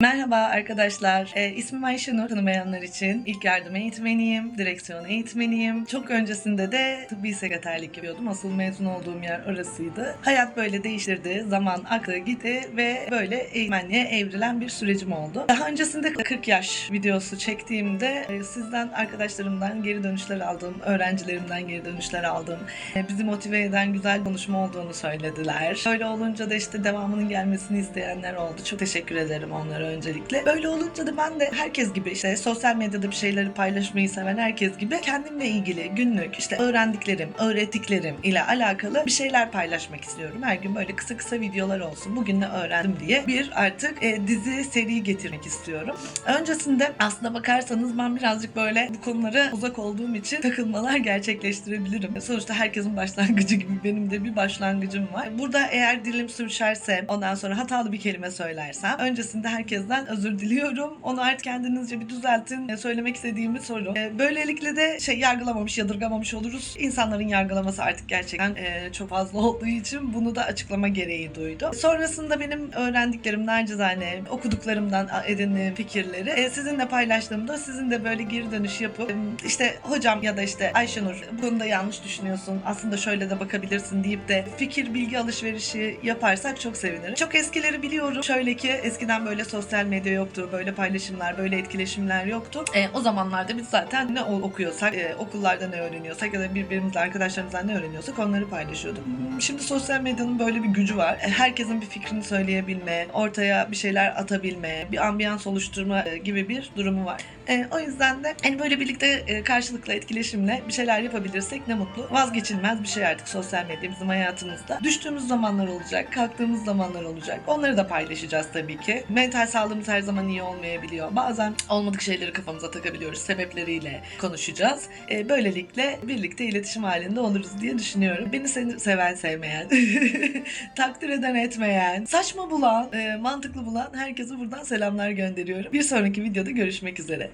Merhaba arkadaşlar. E, ismim Ayşenur. Tanımayanlar için ilk yardım eğitmeniyim, direksiyon eğitmeniyim. Çok öncesinde de tıbbi sekreterlik yapıyordum. Asıl mezun olduğum yer orasıydı. Hayat böyle değiştirdi. Zaman aktı gitti ve böyle eğitmenliğe evrilen bir sürecim oldu. Daha öncesinde 40 yaş videosu çektiğimde e, sizden, arkadaşlarımdan geri dönüşler aldım. Öğrencilerimden geri dönüşler aldım. E, bizi motive eden güzel konuşma olduğunu söylediler. Öyle olunca da işte devamının gelmesini isteyenler oldu. Çok teşekkür ederim onlara öncelikle. Böyle olunca da ben de herkes gibi işte sosyal medyada bir şeyleri paylaşmayı seven herkes gibi kendimle ilgili günlük işte öğrendiklerim, öğrettiklerim ile alakalı bir şeyler paylaşmak istiyorum. Her gün böyle kısa kısa videolar olsun. Bugün ne öğrendim diye bir artık e, dizi seri getirmek istiyorum. Öncesinde aslında bakarsanız ben birazcık böyle bu konulara uzak olduğum için takılmalar gerçekleştirebilirim. Sonuçta herkesin başlangıcı gibi benim de bir başlangıcım var. Burada eğer dilim sürüşerse ondan sonra hatalı bir kelime söylersem öncesinde herkesten özür diliyorum. Onu artık kendinizce bir düzeltin. E, Söylemek istediğimi sorun. E, Böylelikle de şey yargılamamış, yadırgamamış oluruz. İnsanların yargılaması artık gerçekten e, çok fazla olduğu için bunu da açıklama gereği duydu. Sonrasında benim öğrendiklerim nacizane okuduklarımdan edindiğim fikirleri e, sizinle paylaştığımda sizin de böyle geri dönüş yapıp e, işte hocam ya da işte Ayşenur bu konuda yanlış düşünüyorsun. Aslında şöyle de bakabilirsin deyip de fikir bilgi alışverişi yaparsak çok sevinirim. Çok eskileri biliyorum. Şöyle ki eskiden böyle sosyal medya yoktu. Böyle paylaşımlar, böyle etkileşimler yoktu. E, o zamanlarda biz zaten ne okuyorsak, e, okullarda ne öğreniyorsak ya da birbirimizle arkadaşlarımızla ne öğreniyorsak onları paylaşıyorduk. Şimdi sosyal medyanın böyle bir gücü var. E, herkesin bir fikrini söyleyebilme, ortaya bir şeyler atabilme, bir ambiyans oluşturma e, gibi bir durumu var. E, o yüzden de hani böyle birlikte e, karşılıklı etkileşimle bir şeyler yapabilirsek ne mutlu. Vazgeçilmez bir şey artık sosyal medya bizim hayatımızda. Düştüğümüz zamanlar olacak, kalktığımız zamanlar olacak. Onları da paylaşacağız tabii ki. Mental sağlığımız her zaman iyi olmayabiliyor. Bazen olmadık şeyleri kafamıza takabiliyoruz. Sebepleriyle konuşacağız. E, böylelikle birlikte iletişim halinde oluruz diye düşünüyorum. Beni seni seven sevmeyen, takdir eden etmeyen, saçma bulan, e, mantıklı bulan herkese buradan selamlar gönderiyorum. Bir sonraki videoda görüşmek üzere.